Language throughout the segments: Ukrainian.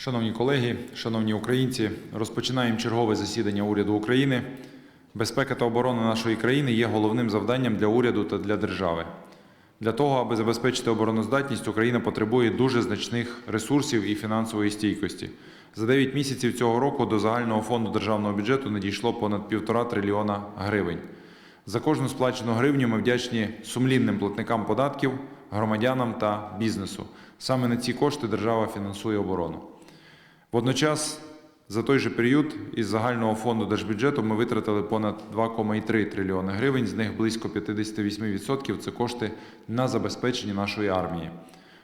Шановні колеги, шановні українці, розпочинаємо чергове засідання уряду України. Безпека та оборона нашої країни є головним завданням для уряду та для держави. Для того, аби забезпечити обороноздатність, Україна потребує дуже значних ресурсів і фінансової стійкості. За 9 місяців цього року до загального фонду державного бюджету надійшло понад півтора трильйона гривень. За кожну сплачену гривню ми вдячні сумлінним платникам податків, громадянам та бізнесу. Саме на ці кошти держава фінансує оборону. Водночас, за той же період із загального фонду держбюджету ми витратили понад 2,3 трильйони гривень, з них близько 58% це кошти на забезпечення нашої армії.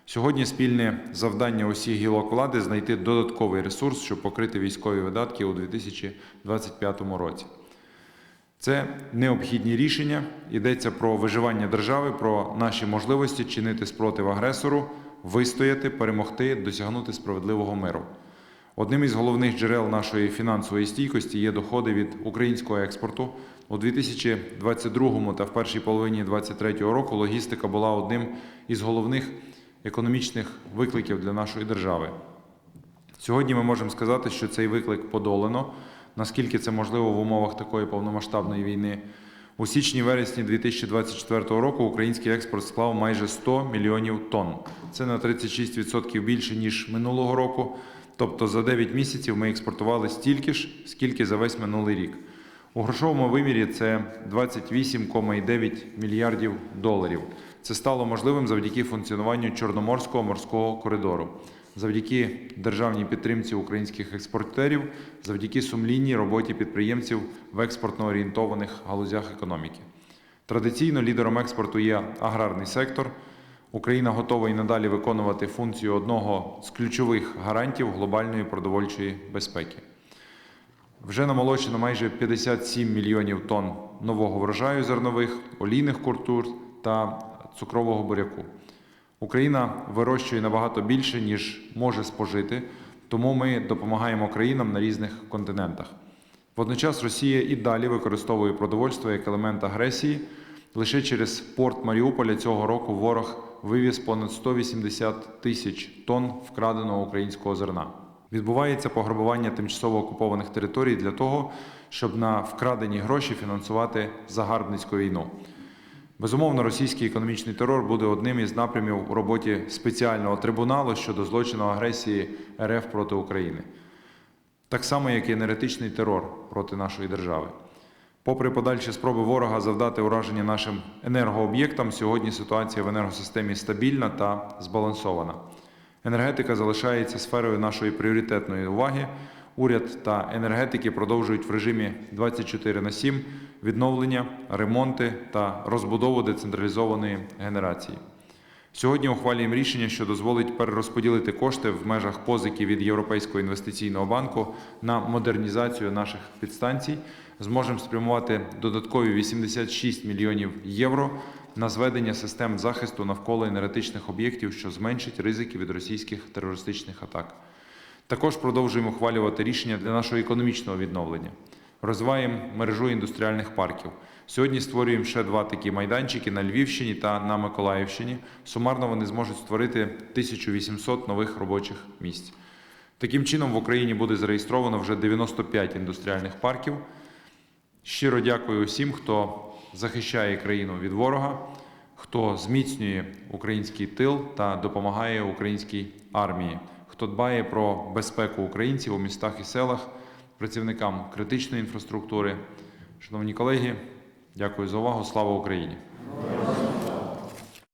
Сьогодні спільне завдання усіх гілок влади знайти додатковий ресурс, щоб покрити військові видатки у 2025 році. Це необхідні рішення. Йдеться про виживання держави, про наші можливості чинити спротив агресору, вистояти, перемогти, досягнути справедливого миру. Одним із головних джерел нашої фінансової стійкості є доходи від українського експорту. У 2022 та в першій половині 2023 року логістика була одним із головних економічних викликів для нашої держави. Сьогодні ми можемо сказати, що цей виклик подолано. Наскільки це можливо в умовах такої повномасштабної війни? У січні-вересні 2024 року український експорт склав майже 100 мільйонів тонн. Це на 36% більше ніж минулого року. Тобто за 9 місяців ми експортували стільки ж, скільки за весь минулий рік. У грошовому вимірі це 28,9 мільярдів доларів. Це стало можливим завдяки функціонуванню Чорноморського морського коридору, завдяки державній підтримці українських експортерів, завдяки сумлінній роботі підприємців в експортно орієнтованих галузях економіки. Традиційно лідером експорту є аграрний сектор. Україна готова і надалі виконувати функцію одного з ключових гарантів глобальної продовольчої безпеки. Вже намолочено майже 57 мільйонів тонн нового врожаю зернових, олійних культур та цукрового буряку. Україна вирощує набагато більше, ніж може спожити, тому ми допомагаємо країнам на різних континентах. Водночас Росія і далі використовує продовольство як елемент агресії. Лише через порт Маріуполя цього року ворог вивіз понад 180 тисяч тонн вкраденого українського зерна. Відбувається пограбування тимчасово окупованих територій для того, щоб на вкрадені гроші фінансувати загарбницьку війну. Безумовно, російський економічний терор буде одним із напрямів у роботі спеціального трибуналу щодо злочину агресії РФ проти України, так само як і енергетичний терор проти нашої держави. Попри подальші спроби ворога завдати ураження нашим енергооб'єктам, сьогодні ситуація в енергосистемі стабільна та збалансована. Енергетика залишається сферою нашої пріоритетної уваги. Уряд та енергетики продовжують в режимі 24 на 7 відновлення, ремонти та розбудову децентралізованої генерації. Сьогодні ухвалюємо рішення, що дозволить перерозподілити кошти в межах позики від Європейського інвестиційного банку на модернізацію наших підстанцій. Зможемо спрямувати додаткові 86 мільйонів євро на зведення систем захисту навколо енергетичних об'єктів, що зменшить ризики від російських терористичних атак. Також продовжуємо ухвалювати рішення для нашого економічного відновлення. Розвиваємо мережу індустріальних парків. Сьогодні створюємо ще два такі майданчики на Львівщині та на Миколаївщині. Сумарно вони зможуть створити 1800 нових робочих місць. Таким чином в Україні буде зареєстровано вже 95 індустріальних парків. Щиро дякую усім, хто захищає країну від ворога, хто зміцнює український тил та допомагає українській армії, хто дбає про безпеку українців у містах і селах, працівникам критичної інфраструктури. Шановні колеги, дякую за увагу. Слава Україні!